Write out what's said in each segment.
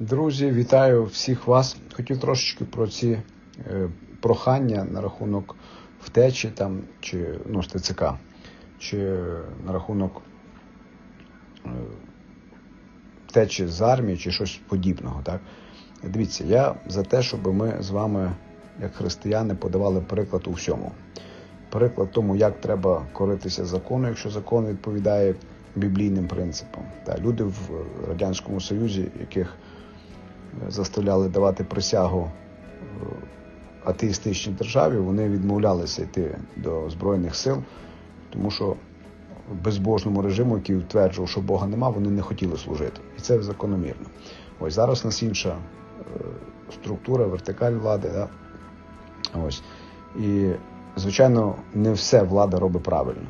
Друзі, вітаю всіх вас. Хотів трошечки про ці е, прохання на рахунок втечі там, чи ну, з ТЦК, чи на рахунок е, втечі з армії, чи щось подібного. Так? Дивіться, я за те, щоб ми з вами, як християни, подавали приклад у всьому. Приклад тому, як треба коритися закону, якщо закон відповідає біблійним принципам. Та, люди в Радянському Союзі, яких заставляли давати присягу е, атеїстичній державі, вони відмовлялися йти до Збройних сил, тому що в безбожному режиму, який утверджував, що Бога нема, вони не хотіли служити. І це закономірно. Ось зараз у нас інша е, структура, вертикаль влади. Да? Ось. І, звичайно, не все влада робить правильно.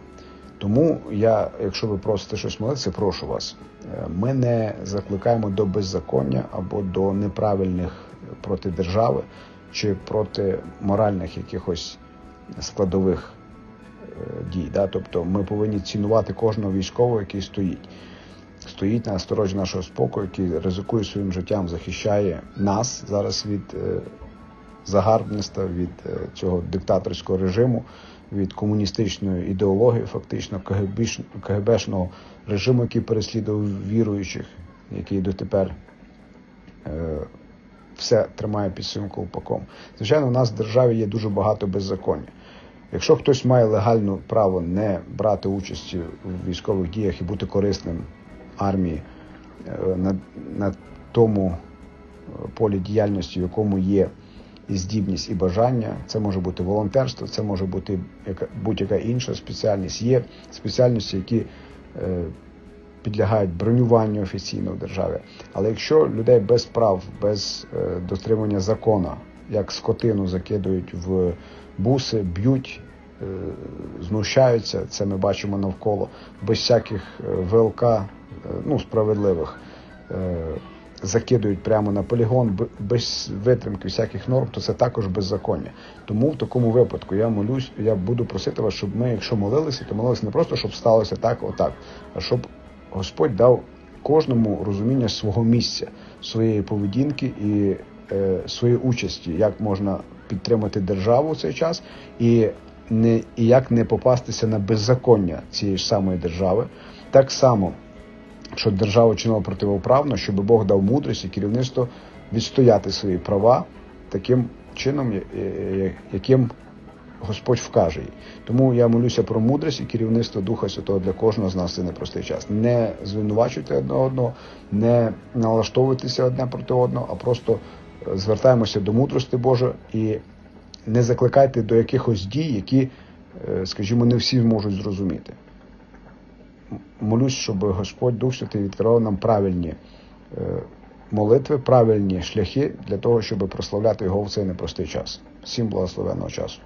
Тому я, якщо ви просите щось молитися, прошу вас. Е, ми не закликаємо до беззаконня або до неправильних проти держави чи проти моральних якихось складових е, дій. Да? Тобто ми повинні цінувати кожного військового, який стоїть. Стоїть на сторожі нашого спокою, який ризикує своїм життям, захищає нас зараз від е, загарбництва, від цього диктаторського режиму від комуністичної ідеології, фактично КГБшного режиму, який переслідував віруючих, який дотепер е, все тримає під своїм колпаком. Звичайно, у нас в державі є дуже багато беззаконня. Якщо хтось має легальне право не брати участі в військових діях і бути корисним армії е, на, на тому полі діяльності, в якому є і здібність, і бажання. Це може бути волонтерство, це може бути будь-яка інша спеціальність. Є спеціальності, які е, підлягають бронюванню офіційно в державі. Але якщо людей без прав, без е, дотримання закону, як скотину закидують в буси, б'ють. Е, знущаються, це ми бачимо навколо, без всяких ВЛК, ну справедливих закидують прямо на полігон без витримки всяких норм, то це також беззаконня. Тому в такому випадку я молюсь, я буду просити вас, щоб ми, якщо молилися, то молилися не просто, щоб сталося так, отак, а щоб Господь дав кожному розуміння свого місця, своєї поведінки і е, своєї участі, як можна підтримати державу в цей час, і не і як не попастися на беззаконня цієї ж самої держави, так само що держава чинила противоправно, щоб Бог дав мудрість і керівництво відстояти свої права таким чином, яким Господь вкаже їй. Тому я молюся про мудрість і керівництво Духа Святого для кожного з нас це непростий час. Не звинувачуйте одне одного, не налаштовуйтеся одне проти одного, а просто е, звертаємося до мудрості Божої і не закликайте до якихось дій, які, е, скажімо, не всі можуть зрозуміти молюсь, щоб Господь Дух Святий відкривав нам правильні е, молитви, правильні шляхи для того, щоб прославляти його в цей непростий час. Всім благословенного часу.